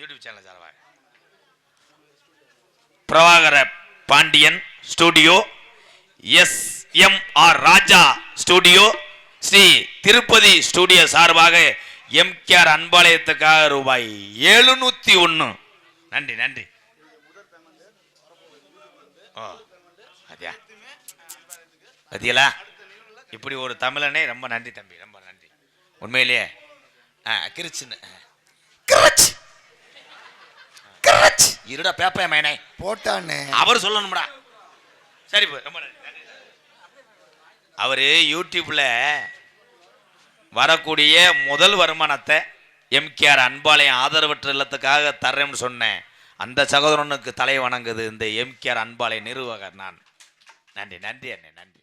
YouTube channel சார்பாக Prabhakara Pandian studio S M R Raja studio Sri Tirupati studio சார்பாக M K R அன்பாலயத்துக்காக ரூபாய் எழுநூத்தி ஒன்று நன்றி நன்றி. ஓ அதியா அதியலா இப்படி ஒரு தமிழனே ரொம்ப நன்றி தம்பி ரொம்ப நன்றி. உண்மையிலேயே ஆ கிருச்சுன்னு இருடா பேப்பைய மேனே. போட்டானே. அவர் சொல்லணும்டா. சரி. அவரு யூடியூப்ல வரக்கூடிய முதல் வருமானத்தை எம்கேஆர் அன்பாலயம் ஆதரவற்ற இல்லத்துக்காக தர்றேன்னு சொன்னேன். அந்த சகோதரனுக்கு தலை வணங்குது இந்த எம்கேஆர் அன்பாலய நிர்வாகர் நான். நன்றி நன்றி அண்ணே நன்றி.